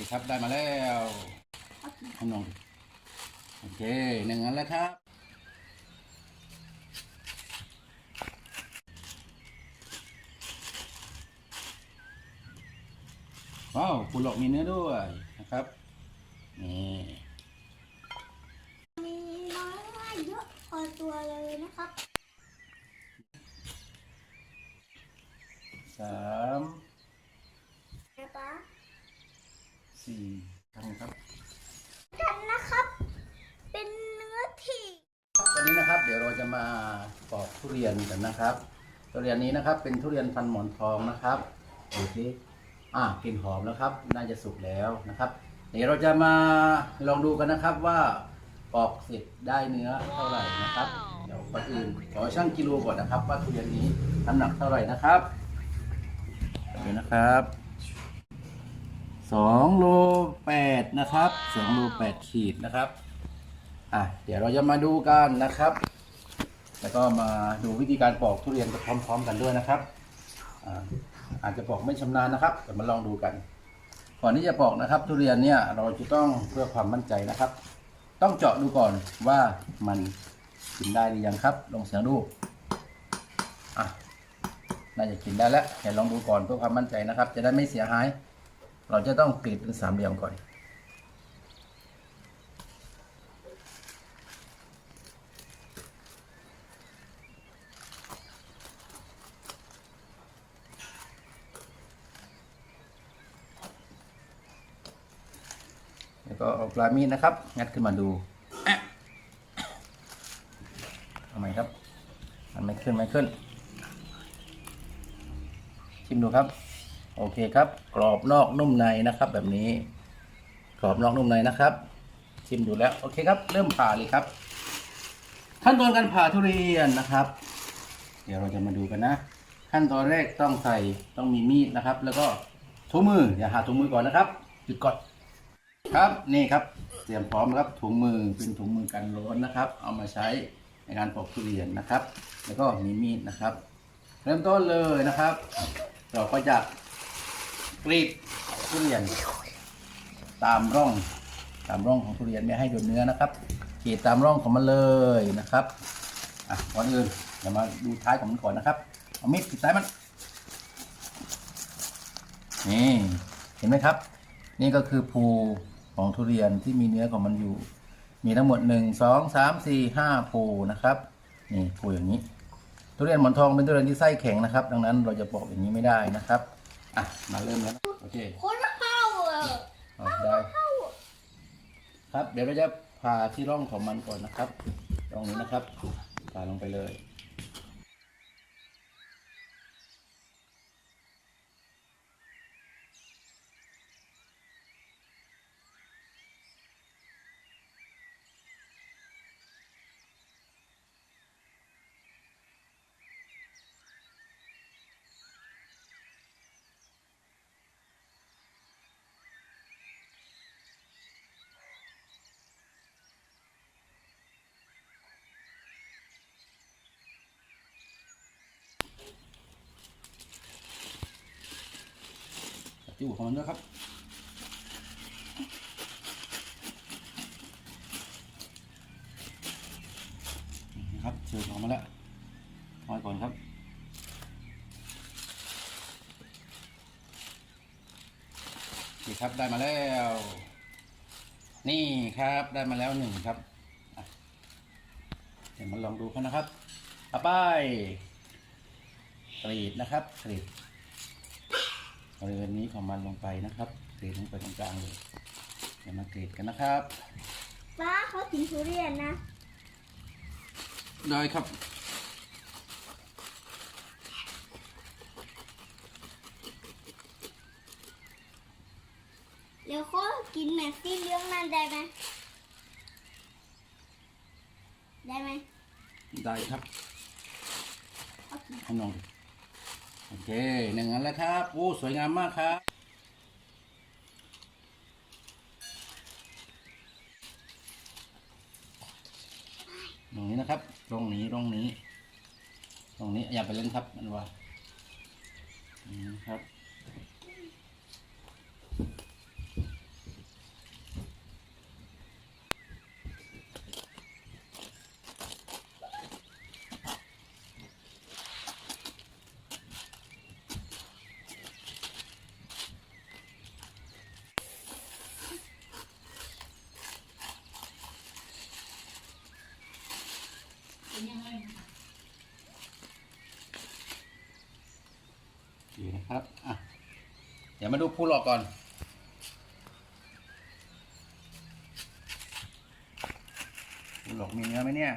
เคครับได้มาแล้วขนมโอเคหนึ่งอันแล้วครับ ว้าวคุณหลอกมีเนื้อด้วยนะครับ นี่มีน้อยเยอะพอตัวเลยนะครับสาม นะป๊า สี่ครั้งครับ กันนะครับ เป็นเนื้อที่วันนี้นะครับ เดี๋ยวเราจะมาปอกทุเรียนกันนะครับ ทุเรียนนี้นะครับ เป็นทุเรียนพันหมอนทองนะครับดูสิอ่ากลิ่นหอมแล้วครับ น่าจะสุกแล้วนะครับ เดี๋ยวเราจะมาลองดูกันนะครับว่าปอกเสร็จได้เนื้อเท่าไหร่นะครับ เดี๋ยวก่อนอื่นขอชั่งกิโลก่อนนะครับ ว่าทุเรียนนี้น้ำหนักเท่าไหร่นะครับเดี๋ยวนะครับ สองโลแปดนะครับสองโลแปดขีดนะครับอะเดี๋ยวเราจะมาดูกันนะครับ แล้วก็มาดูวิธีการปอกทุเรียนพร้อม ๆ กันด้วยนะครับอาอาจจะปอกไม่ชำนาญนะครับแต่มาลองดูกัน ก่อนที่จะปอกนะครับ ทุเรียนเนี่ยเราจะต้องเพื่อความมั่นใจนะครับ ต้องเจาะดูก่อนว่ามันกินได้หรือยังครับ ลองเสียงดูอะน่าจะกินได้แล้วเดี๋ยวลองดูก่อนเพื่อความมั่นใจนะครับ จะได้ไม่เสียหาย เราจะต้องกรีดเป็นสามเหลี่ยมก่อน แล้วก็เอาปลายมีดนะครับ งัดขึ้นมาดูทำไมครับ มันไม่ขึ้นไม่ขึ้น ชิมดูครับ โอเคครับ กรอบนอกนุ่มในนะครับ แบบนี้ กรอบนอกนุ่มในนะครับ ชิมดูแล้ว โอเคครับ เริ่มผ่าเลยครับ ขั้นตอนการผ่าทุเรียนนะครับ เดี๋ยวเราจะมาดูกันนะ ขั้นตอนแรกต้องใส่ต้องมีมีดนะครับ แล้วก็ถุงมืออย่าหาถุงมือก่อนนะครับจุดก่อนครับนี่ครับเตรียมพร้อมครับถุงมือเป็นถุงมือกันร้อนนะครับ เอามาใช้ในการปอกทุเรียนนะครับ แล้วก็มีมีดนะครับ เริ่มต้นเลยนะครับ เราก็จะ กรีดทุเรียน ตามร่อง ตามร่องของทุเรียนไม่ให้โดนเนื้อนะครับกรีดตามร่องของมันเลยนะครับอะก่อนอื่นเรามาดูท้ายของมันก่อนนะครับเอามีดกรีดท้ายมันนี่เห็นไหมครับ นี่ก็คือภูของทุเรียนที่มีเนื้อของมันอยู่ มีทั้งหมดหนึ่งสองสามสี่ห้าภูนะครับนี่ภูอย่างนี้ ทุเรียนหมอนทองเป็นทุเรียนที่ไส้แข็งนะครับ ดังนั้นเราจะปอกอย่างนี้ไม่ได้นะครับ อะ มาเริ่มแล้วนะโอเคคนเข้าอะเอาได้ครับ เดี๋ยวเราจะผ่าที่ร่องของมันก่อนนะครับร่องนี้นะครับผ่าลงไปเลย จิ้วของมันด้วยครับนะครับเชือกออกมาแล้วทอยก่อนครับโอเครับได้มาแล้ว นี่ครับได้มาแล้วหนึ่งครับเดี๋ยวมาลองดูกันนะครับเอาไปกรีดนะครับกรีด บริเวณนี้ของมันลงไปนะครับกรีดลงไปตรงกลางเลยเดี๋ยวมากรีดกันนะครับป้าเขากินทุเรียนนะได้ครับเดี๋ยวเขากินแบบที่เลี้ยงนั่นได้ไหมได้ไหมได้ครับเขากินขนม โอเคหนึ่งอันแล้วครับโอ้สวยงามมากครับตรงนี้นะครับตรงนี้ตรงนี้ ตรงนี้อย่าไปเล่นครับมันว่านี่นะครับ อยู่นะครับอะเดี๋ยวมาดูผู้หลอกก่อนผู้หลอกมีเนื้อไหมเนี่ย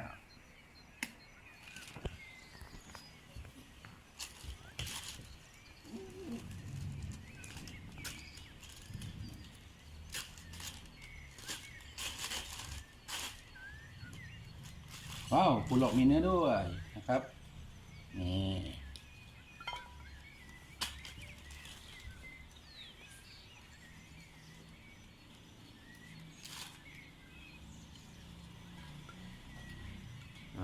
ว้าวปูหลอกมีเนื้อด้วยนะครับ นี่ ครับ ยังไงป้าเขาไม่กิน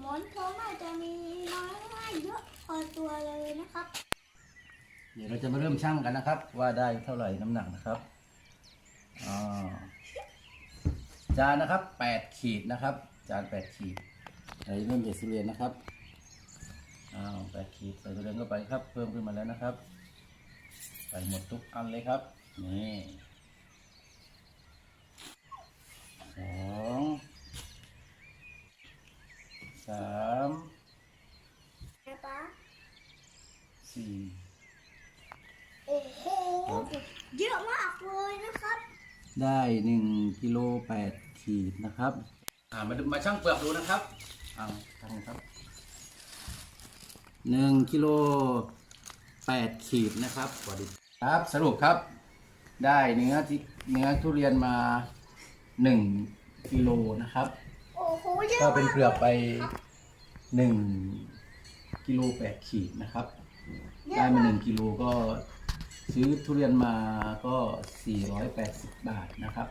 หมอนทองอาจจะมีน้อยเยอะพอตัวเลยนะครับ เดี๋ยวเราจะมาเริ่มชั่งกันนะครับ ว่าได้เท่าไหร่น้ำหนักนะครับ อ่าจานนะครับแปดขีดนะครับ จานแปดขีดใส่เริ่มจากสุเรียนนะครับอ้าวแปดขีดใส่สุเรียนเข้าไปครับ เพิ่มขึ้นมาแล้วนะครับ ใส่หมดทุกอันเลยครับนี่สองสามนะป้าสี่โอ้โห เยอะมากเลยนะครับ ได้หนึ่งกิโลแปดขีดนะครับ อ่ามาดูมาชั่งเปลือกดูนะครับเอาชั่งครับหนึ่งกิโลแปดขีดนะครับสวัสดีครับสรุปครับ ได้เนื้อที่เนื้อทุเรียนมาหนึ่งกิโลนะครับ โอ้โหเยอะก็มากเป็นเปลือกไปหนึ่งกิโลแปดขีดนะครับ ได้มาหนึ่งกิโลก็ ซื้อทุเรียนมาก็ 480 บาทนะครับ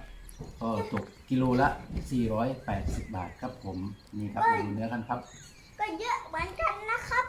ก็ตกกิโลละ 480 บาทครับผม นี่ครับมาดูเนื้อกันครับ ก็เยอะเหมือนกันนะครับ